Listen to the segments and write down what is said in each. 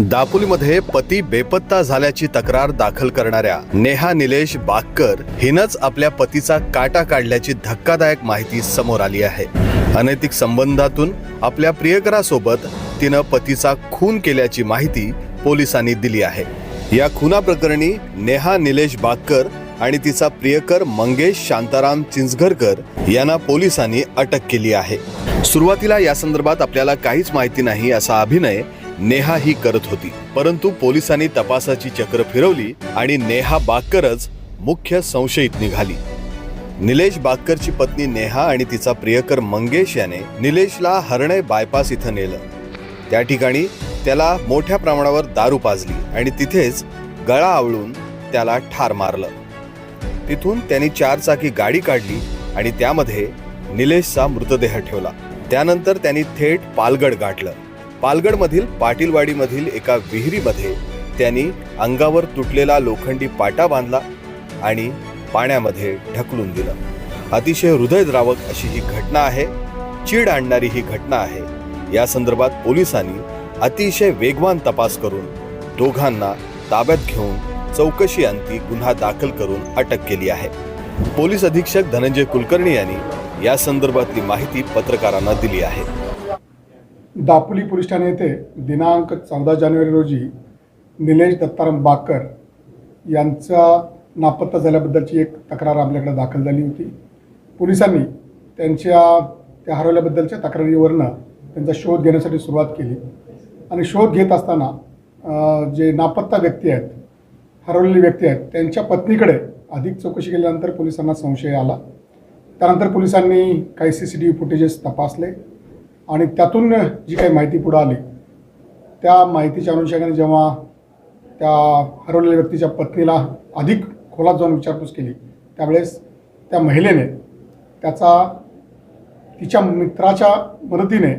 दापोलीमध्ये पती बेपत्ता झाल्याची तक्रार दाखल करणाऱ्या नेहा निलेश बागकर हिनंच आपल्या पतीचा काटा काढल्याची धक्कादायक माहिती समोर आली आहे. अनैतिक संबंधातून आपल्या प्रियकरासोबत तिनं पतीचा खून केल्याची माहिती पोलिसांनी दिली आहे. या खुनाप्रकरणी नेहा निलेश बागकर आणि तिचा प्रियकर मंगेश शांताराम चिंचघरकर यांना पोलिसांनी अटक केली आहे. सुरुवातीला या संदर्भात आपल्याला काहीच माहिती नाही असा अभिनय नेहा ही करत होती. परंतु पोलिसांनी तपासाची चक्र फिरवली आणि नेहा बाक्करच मुख्य संशयित निघाली. निलेश बाक्करची पत्नी नेहा आणि तिचा प्रियकर मंगेश याने निलेशला हरणय बायपास इथं नेलं. त्या ठिकाणी त्याला मोठ्या प्रमाणावर दारू पाजली आणि तिथेच गळा आवळून त्याला ठार मारलं. तिथून त्यांनी चारचाकी गाडी काढली आणि त्यामध्ये निलेशचा मृतदेह ठेवला. त्यानंतर त्यांनी थेट पालगड गाठलं. पालगडमधील पाटीलवाडीमधील एका विहिरीमध्ये त्यांनी अंगावर तुटलेला लोखंडी पाटा बांधला आणि पाण्यामध्ये ढकलून दिलं. अतिशय हृदयद्रावक अशी ही घटना आहे चीड आणणारी ही घटना आहे. या संदर्भात पोलिसांनी अतिशय वेगवान तपास करून दोघांना ताब्यात घेऊन चौकशी अंती गुन्हा दाखल करून अटक केली आहे. पोलीस अधीक्षक धनंजय कुलकर्णी यांनी या संदर्भातली माहिती पत्रकारांना दिली आहे. दापोली पोलीस ठाणे येथे दिनांक चौदा जानेवारी रोजी निलेश दत्ताराम बाकर यांचा नापत्ता झाल्याबद्दलची एक तक्रार आपल्याकडे दाखल झाली होती. पोलिसांनी त्यांच्या त्या हरवल्याबद्दलच्या तक्रारीवरनं त्यांचा शोध घेण्यासाठी सुरुवात केली. आणि शोध घेत असताना जे नापत्ता व्यक्ती आहेत हरवलेली व्यक्ती आहेत त्यांच्या पत्नीकडे अधिक चौकशी केल्यानंतर पोलिसांना संशय आला. त्यानंतर पोलिसांनी काही C C T V footages तपासले. आणि त्यातून जी काही माहिती पुढं आली त्या माहितीच्या अनुषंगाने जेव्हा त्या हरवलेल्या व्यक्तीच्या पत्नीला अधिक खोलात जाऊन विचारपूस केली त्यावेळेस त्या महिलेने त्याचा तिच्या मित्राच्या मदतीने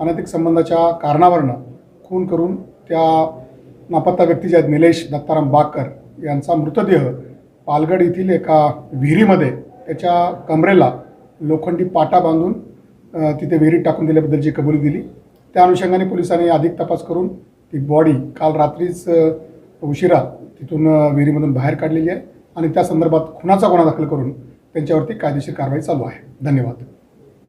अनैतिक संबंधाच्या कारणावरनं खून करून त्या नापत्ता व्यक्ती जे आहेत निलेश दत्ताराम बाकर यांचा मृतदेह पालगड येथील एका विहिरीमध्ये त्याच्या कमरेला लोखंडी पाटा बांधून तिथे विहिरीत टाकून दिल्याबद्दलची कबुली दिली त्या अनुषंगाने पोलिसांनी अधिक तपास करून ती बॉडी काल रात्रीच उशिरा तिथून विहिरीमधून बाहेर काढलेली आहे आणि त्या संदर्भात खुनाचा गुन्हा दाखल करून त्यांच्यावरती कायदेशीर कारवाई चालू आहे. धन्यवाद.